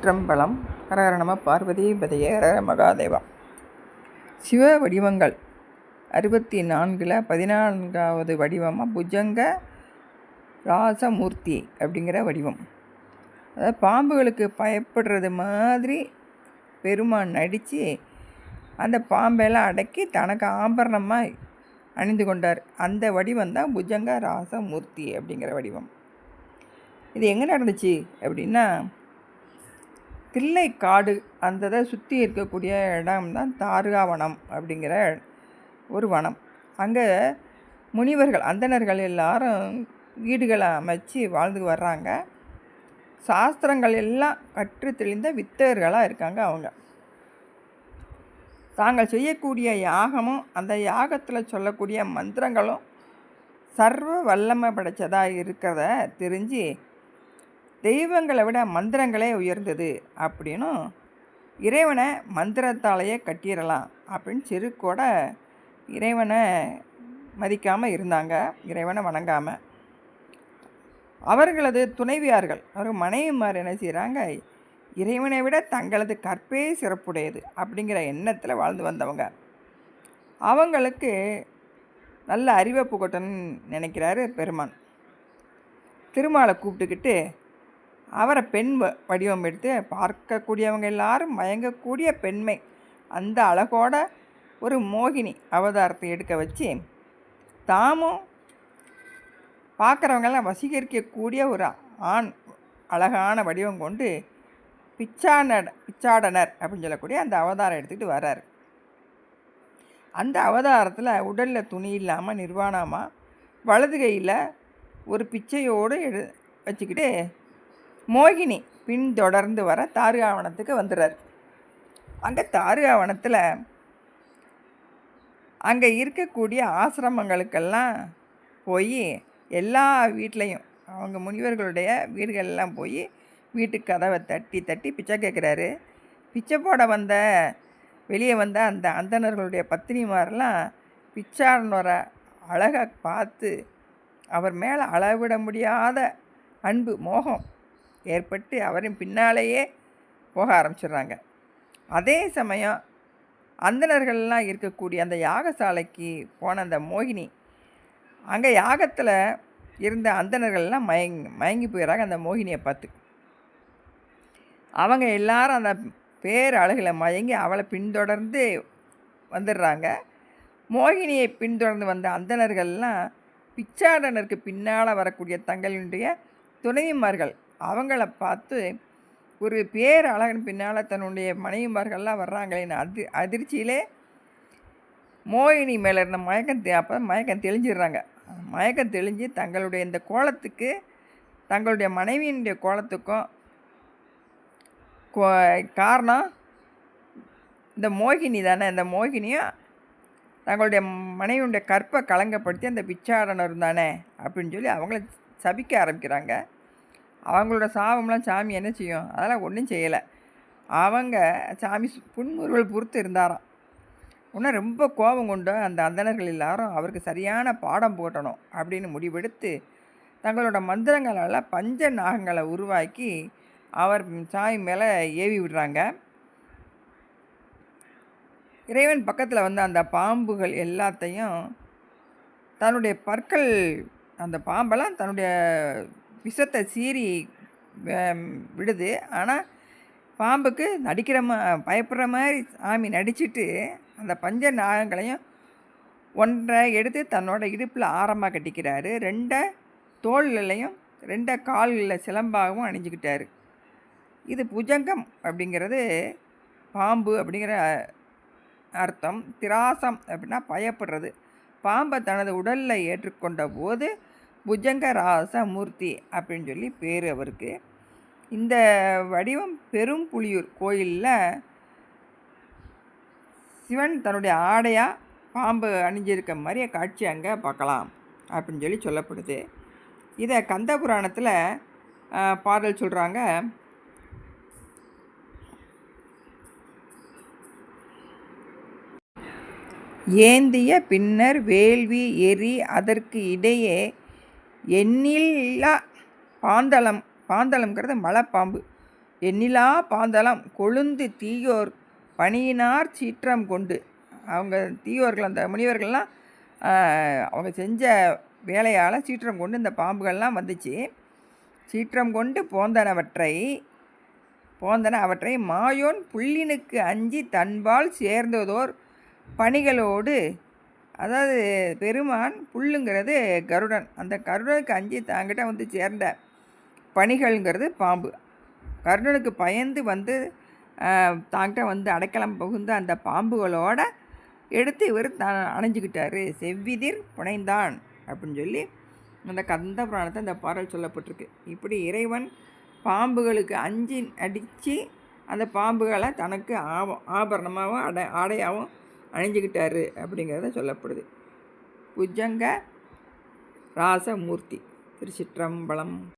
திருச்சிற்றம்பலம் ஹரஹர நம பார்வதி பதைய ஹரஹர மகாதேவா. சிவ வடிவங்கள். அறுபத்தி நான்கில் பதினான்காவது வடிவமாக புஜங்க ராசமூர்த்தி அப்படிங்கிற வடிவம். அதாவது பாம்புகளுக்கு பயப்படுறது மாதிரி பெருமான் நடித்து அந்த பாம்பெல்லாம் அடக்கி தனக்கு ஆபரணமாக அணிந்து கொண்டார். அந்த வடிவம் தான் புஜங்க ராசமூர்த்தி அப்படிங்கிற வடிவம். இது எங்கே நடந்துச்சு அப்படின்னா தில்லைக்காடு அந்த இதை சுற்றி இருக்கக்கூடிய இடம் தான் தாருகாவனம் அப்படிங்கிற ஒரு வனம். அங்கே முனிவர்கள் அந்தணர்கள் எல்லாரும் வீடுகளை அமைச்சு வாழ்ந்து வர்றாங்க. சாஸ்திரங்கள் எல்லாம் கற்று தெளிந்த வித்தகர்களாக இருக்காங்க அவங்க. தாங்கள் செய்யக்கூடிய யாகமும் அந்த யாகத்தில் சொல்லக்கூடிய மந்திரங்களும் சர்வ வல்லமை படைச்சதாக இருக்கிறத தெரிஞ்சு தெய்வங்களை விட மந்திரங்களே உயர்ந்தது அப்படின்னும் இறைவனை மந்திரத்தாலேயே கட்டிடலாம் அப்படின்னு செருக்கோட இறைவனை மதிக்காமல் இருந்தாங்க. இறைவனை வணங்காமல் அவர்களது துணைவியார்கள் அவர் மனைவிமார் என்ன செய்கிறாங்க இறைவனை விட தங்களது கற்பே சிறப்புடையது அப்படிங்கிற எண்ணத்தில் வாழ்ந்து வந்தவங்க. அவங்களுக்கு நல்ல அறிவை புகட்டணும்னு நினைக்கிறாரு பெருமான். திருமாலை கூப்பிட்டுக்கிட்டு அவரை பெண் வடிவம் எடுத்து பார்க்கக்கூடியவங்க எல்லாரும் மயங்கக்கூடிய பெண்மை. அந்த அழகோட ஒரு மோகினி அவதாரத்தை எடுக்க வச்சு தாமும் பார்க்குறவங்கெல்லாம் வசீகரிக்கக்கூடிய ஒரு ஆண் அழகான வடிவம் கொண்டு பிச்சான பிச்சாடனர் அப்படின்னு சொல்லக்கூடிய அந்த அவதாரம் எடுத்துக்கிட்டு வர்றார். அந்த அவதாரத்தில் உடலில் துணி இல்லாமல் நிர்வாணமாக வலது கையில் ஒரு பிச்சையோடு எடு வச்சுக்கிட்டு மோகினி பின்தொடர்ந்து வர தாரு ஆவணத்துக்கு வந்துடுறார் அங்கே தாரு ஆவணத்தில் அங்கே இருக்கக்கூடிய ஆசிரமங்களுக்கெல்லாம் போய் எல்லா வீட்லேயும் அவங்க முனிவர்களுடைய வீடுகள்லாம் போய் வீட்டு கதவை தட்டி தட்டி பிச்சை கேட்குறாரு பிச்சை போட வந்த வெளியே வந்த அந்த அந்தணர்களுடைய பத்தினிமாரெலாம் பிச்சாரனோரை அழகாக பார்த்து அவர் மேலே அளவிட முடியாத அன்பு மோகம் ஏற்பட்டு அவரின் பின்னாலேயே போக ஆரம்பிச்சிடுறாங்க. அதே சமயம் அந்தணர்கள்லாம் இருக்கக்கூடிய அந்த யாகசாலைக்கு போன அந்த மோகினி அங்கே யாகத்தில் இருந்த அந்தணர்கள்லாம் மயங்கி மயங்கி போயிடறாங்க அந்த மோகினியை பார்த்து. அவங்க எல்லாரும் அந்த பேர் அழகில் மயங்கி அவளை பின்தொடர்ந்து வந்துடுறாங்க. மோகினியை பின்தொடர்ந்து வந்த அந்தணர்கள்லாம் பிச்சாடனருக்கு பின்னால் வரக்கூடிய தங்களுடைய துணைவிமார்கள் அவங்கள பார்த்து ஒரு பேர் அழகன் பின்னால் தன்னுடைய மனைவிமார்கள்லாம் வர்றாங்களேன்னு அதி அதிர்ச்சியிலே மோகினி மேலே இருந்த மயக்கம் அப்போ மயக்கம் தெளிஞ்சிடுறாங்க. மயக்கம் தெளிஞ்சு தங்களுடைய இந்த கோலத்துக்கு தங்களுடைய மனைவியினுடைய கோலத்துக்கும் காரணம் இந்த மோகினி தானே. இந்த மோகினியும் தங்களுடைய மனைவியுடைய கற்பை கலங்கப்படுத்தி அந்த பிச்சாடனர் தானே அப்படின்னு சொல்லி அவங்கள சபிக்க ஆரம்பிக்கிறாங்க. அவங்களோட சாபம்லாம் சாமி என்ன செய்யும்? அதெல்லாம் ஒன்றும் செய்யலை. அவங்க சாமி புன்முறுவல் பொறுத்து இருந்தாராம். இன்னும் ரொம்ப கோபம் கொண்டு அந்த அந்தணர்கள் எல்லாரும் அவருக்கு சரியான பாடம் போட்டணும் அப்படின்னு முடிவெடுத்து தங்களோட மந்திரங்களால் பஞ்ச நாகங்களை உருவாக்கி அவர் சாமி மேலே ஏவி விடுறாங்க. இறைவன் பக்கத்தில் வந்த அந்த பாம்புகள் எல்லாத்தையும் தன்னுடைய பற்கள் அந்த பாம்பெல்லாம் தன்னுடைய விஷத்தை சீறி விடுது. ஆனால் பாம்புக்கு நடிக்கிற மா பயப்படுற மாதிரி சாமி நடிச்சுட்டு அந்த பஞ்ச நாகங்களையும் ஒன்றை எடுத்து தன்னோட இடுப்பில் ஆரமாக கட்டிக்கிறாரு. ரெண்டை தோள்களையும் ரெண்டை கால்களில் சிலம்பாகவும் அணிஞ்சிக்கிட்டாரு. இது புஜங்கம் அப்படிங்கிறது பாம்பு அப்படிங்கிற அர்த்தம். திராசம் அப்படின்னா பயப்படுறது. பாம்பை தனது உடலில் ஏற்றுக்கொண்ட போது புஜங்க ராச மூர்த்தி அப்படின்னு சொல்லி பேர் அவருக்கு. இந்த வடிவம் பெரும் புலியூர் கோயிலில் சிவன் தன்னுடைய ஆடையாக பாம்பு அணிஞ்சிருக்க மாதிரி காட்சி அங்கே பார்க்கலாம் அப்படின்னு சொல்லி சொல்லப்படுது. இதை கந்த புராணத்தில் பாடல் சொல்கிறாங்க ஏந்திய பின்னர் வேள்வி எரி அதற்கு இடையே எண்ணில்லா பாந்தளம் பாந்தளம்ங்கிறது மலைப்பாம்பு. எண்ணிலா பாந்தளம் கொழுந்து தீயோர் பணியினார் சீற்றம் கொண்டு. அவங்க தீயோர்கள் அந்த முனிவர்கள்லாம் அவங்க செஞ்ச வேலையால் சீற்றம் கொண்டு இந்த பாம்புகள்லாம் வந்துச்சு. சீற்றம் கொண்டு போந்தனவற்றை போந்தன அவற்றை மாயோன் புள்ளினுக்கு அஞ்சி தன்பால் சேர்ந்ததோர் பணிகளோடு அதாவது பெருமான் புல்லுங்கிறது கருடன். அந்த கருடனுக்கு அஞ்சு தாங்கிட்ட வந்து சேர்ந்த பணிகள்ங்கிறது பாம்பு. கருடனுக்கு பயந்து வந்து தாங்கிட்ட வந்து அடைக்கலம் புகுந்த அந்த பாம்புகளோட எடுத்து இவர் தான் அணைஞ்சிக்கிட்டாரு. செவ்விதிர் புனைந்தான் அப்படின்னு சொல்லி அந்த கந்த புராணத்தை அந்த பாடல் சொல்லப்பட்டிருக்கு. இப்படி இறைவன் பாம்புகளுக்கு அஞ்சு அடித்து அந்த பாம்புகளை தனக்கு ஆப ஆபரணமாகவும் அடை ஆடையாகவும் அணிஞ்சுக்கிட்டாரு அப்படிங்கிறத சொல்லப்படுது. புஜங்க ராசமூர்த்தி திருச்சிற்றம்பலம்.